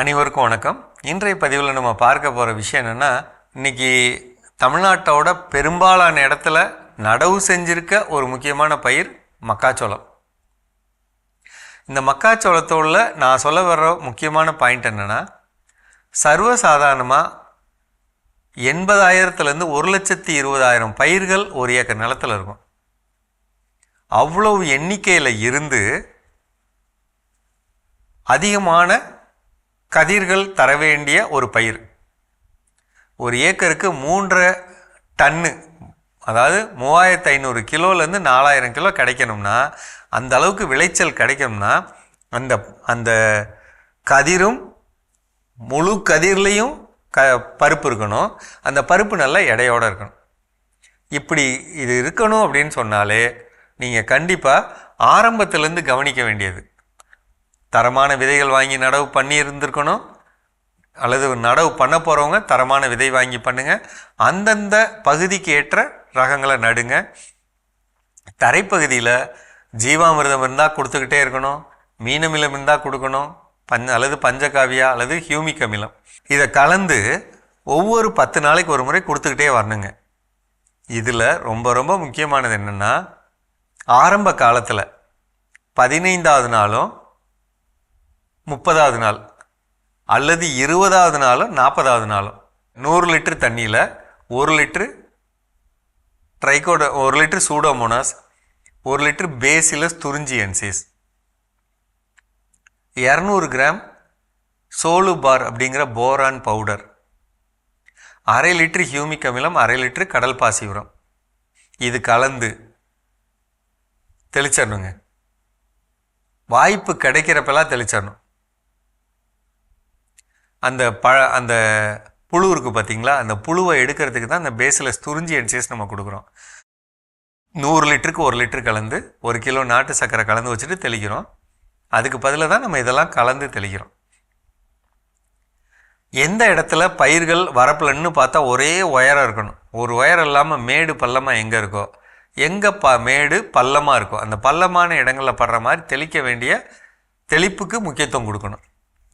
அனைவருக்கும் வணக்கம். இன்றைய பதிவில் நம்ம பார்க்க போகிற விஷயம் என்னென்னா இன்றைக்கி தமிழ்நாட்டோட பெரும்பாலான இடத்துல நடவு செஞ்சிருக்க ஒரு முக்கியமான பயிர் மக்காச்சோளம். இந்த மக்காச்சோளத்தோட நான் சொல்ல வர்ற முக்கியமான பாயிண்ட் என்னென்னா சர்வசாதாரணமாக எண்பதாயிரத்துலேருந்து ஒரு லட்சத்தி இருபதாயிரம் பயிர்கள் ஒரு ஏக்கர் நிலத்தில் இருக்கும். அவ்வளவு எண்ணிக்கையில் இருந்து அதிகமான கதிர்கள் தர வேண்டிய ஒரு பயிர். ஒரு ஏக்கருக்கு மூன்றரை டன்னு அதாவது மூவாயிரத்து ஐநூறு கிலோலேருந்து நாலாயிரம் கிலோ கிடைக்கணும்னா அந்த அளவுக்கு விளைச்சல் கிடைக்கணும்னா அந்த அந்த கதிரும் முழு கதிர்லேயும் க பருப்பு இருக்கணும். அந்த பருப்பு நல்லா எடையோடு இருக்கணும். இப்படி இது இருக்கணும் அப்படின்னு சொன்னாலே நீங்கள் கண்டிப்பாக ஆரம்பத்திலேருந்து கவனிக்க வேண்டியது. தரமான விதைகள் வாங்கி நடவு பண்ணி இருந்திருக்கணும் அல்லது நடவு பண்ண போகிறவங்க தரமான விதை வாங்கி பண்ணுங்கள் அந்தந்த பகுதிக்கு ஏற்ற ரகங்களை நடுங்க. தரைப்பகுதியில் ஜீவாமிர்தம் இருந்தால் கொடுத்துக்கிட்டே இருக்கணும். மீனமிலம் இருந்தால் கொடுக்கணும். பஞ்ச அல்லது பஞ்சகாவியா அல்லது ஹியூமிக் அமிலம் இதை கலந்து ஒவ்வொரு பத்து நாளைக்கு ஒரு முறை கொடுத்துக்கிட்டே வரணுங்க. இதில் ரொம்ப ரொம்ப முக்கியமானது என்னென்னா ஆரம்ப காலத்தில் பதினைந்தாவது நாளும் முப்பதாவது நாள் அல்லது இருபதாவது நாளும் நாற்பதாவது நாளும் நூறு லிட்டர் தண்ணியில் ஒரு லிட்ரு ட்ரைகோட ஒரு லிட்ரு சூடோமோனாஸ் ஒரு லிட்ரு பேசிலஸ் துரிஞ்சியன்சிஸ் இரநூறு கிராம் சோலு பார் அப்படிங்கிற போரான் பவுடர் அரை லிட்ரு ஹியூமிக் அமிலம் அரை லிட்ரு கடல் பாசி உரம். இது கலந்து தெளிச்சிடணுங்க. வாய்ப்பு கிடைக்கிறப்பெல்லாம் தெளிச்சிடணும். அந்த பழ அந்த புழு இருக்குது பார்த்தீங்களா அந்த புழுவை எடுக்கிறதுக்கு தான் அந்த பேஸில் துறிஞ்சி என்சிஎஸ் நம்ம கொடுக்குறோம். நூறு லிட்டருக்கு ஒரு லிட்டர் கலந்து ஒரு கிலோ நாட்டு சர்க்கரை கலந்து வச்சுட்டு தெளிக்கிறோம். அதுக்கு பதிலாக தான் நம்ம இதெல்லாம் கலந்து தெளிக்கிறோம். எந்த இடத்துல பயிர்கள் வரப்பிலன்னு பார்த்தா ஒரே உயரம் இருக்கணும். ஒரு உயரம் இல்லாமல் மேடு பள்ளமாக எங்கே இருக்கோ எங்கே ப மேடு பள்ளமாக இருக்கோ அந்த பள்ளமான இடங்களில் படுற மாதிரி தெளிக்க வேண்டிய தெளிப்புக்கு முக்கியத்துவம் கொடுக்கணும்.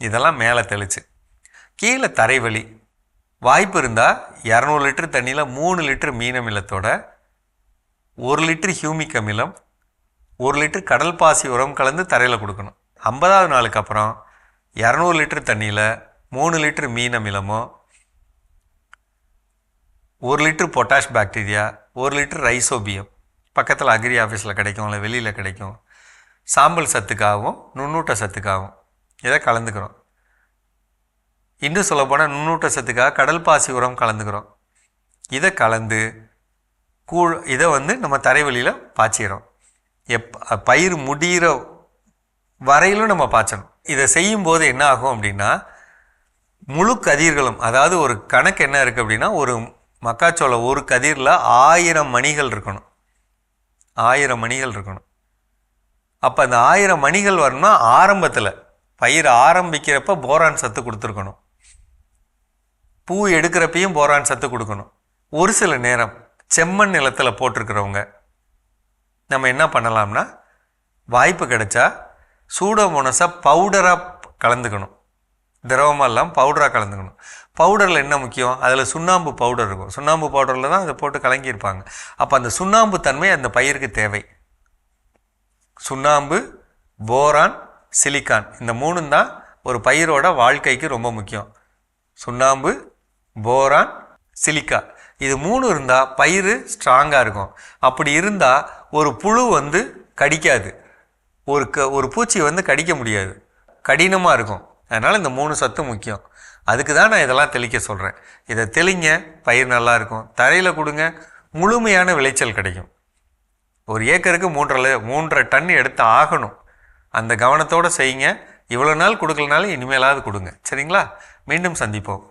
இதெல்லாம் மேலே தெளிச்சு. கீழே தரைவழி வாய்ப்பு இருந்தால் இரநூறு லிட்டர் தண்ணியில் மூணு லிட்டர் மீனமிலத்தோட ஒரு லிட்டர் ஹியூமிக் அமிலம் ஒரு லிட்டர் கடல் பாசி உரம் கலந்து தரையில் கொடுக்கணும். ஐம்பதாவது நாளுக்கு அப்புறம் இரநூறு லிட்டர் தண்ணியில் மூணு லிட்டர் மீன் அமிலமோ ஒரு லிட்டர் பொட்டாஷ் பாக்டீரியா ஒரு லிட்டர் ரைசோபியம் பக்கத்தில் அக்ரி ஆஃபீஸில் கிடைக்கும் இல்லை வெளியில் கிடைக்கும் சாம்பல் சத்துக்காகவும் நுண்ணூட்ட சத்துக்காகவும் இதை கலந்துக்கிறோம். இன்னும் சொல்லப்போனால் நுண்ணூட்ட சத்துக்காக கடல் பாசி உரம் கலந்துக்கிறோம். இதை கலந்து கூழ் இதை வந்து நம்ம தரைவெளியில் பாய்ச்சிக்கிறோம். எப் பயிர் முடிகிற வரையிலும் நம்ம பாய்ச்சணும். இதை செய்யும்போது என்ன ஆகும் அப்படின்னா முழு கதிர்களும் அதாவது ஒரு கணக்கு என்ன இருக்குது அப்படின்னா ஒரு மக்காச்சோளம் ஒரு கதிரில் ஆயிரம் மணிகள் இருக்கணும். ஆயிரம் மணிகள் இருக்கணும். அப்போ அந்த ஆயிரம் மணிகள் வரணும்னா ஆரம்பத்தில் பயிர் ஆரம்பிக்கிறப்ப போரான் சத்து கொடுத்துருக்கணும். பூ எடுக்கிறப்பையும் போரான் சத்து கொடுக்கணும். ஒரு சில நேரம் செம்மண் நிலத்தில் போட்டிருக்கிறவங்க நம்ம என்ன பண்ணலாம்னா வாய்ப்பு கிடைச்சா சூடோமோனஸை பவுடராக கலந்துக்கணும். திரவமாக இல்லாமல் பவுடராக கலந்துக்கணும். பவுடரில் என்ன முக்கியம்? அதில் சுண்ணாம்பு பவுடர் இருக்கும். சுண்ணாம்பு பவுடரில் தான் அதை போட்டு கலங்கியிருப்பாங்க. அப்போ அந்த சுண்ணாம்பு தன்மை அந்த பயிருக்கு தேவை. சுண்ணாம்பு போரான் சிலிக்கான் இந்த மூணும் தான் ஒரு பயிரோட வாழ்க்கைக்கு ரொம்ப முக்கியம். சுண்ணாம்பு போரான் சிலிக்கா. இது மூணு இருந்தால் பயிர் ஸ்ட்ராங்காக இருக்கும். அப்படி இருந்தால் ஒரு புழு வந்து கடிக்காது. ஒரு க ஒரு பூச்சி வந்து கடிக்க முடியாது. கடினமாக இருக்கும். அதனால் இந்த மூணு சத்து முக்கியம். அதுக்கு தான் நான் இதெல்லாம் தெளிக்க சொல்கிறேன் இதை தெளிங்க பயிர் நல்லா இருக்கும். தரையில் கொடுங்க முழுமையான விளைச்சல் கிடைக்கும். ஒரு ஏக்கருக்கு மூன்றரை மூன்றரை டன் எடுத்து ஆகணும். அந்த கவனத்தோடு செய்யுங்க. இவ்வளோ நாள் கொடுக்கலனாலும் இனிமேலாவது கொடுங்க. சரிங்களா? மீண்டும் சந்திப்போம்.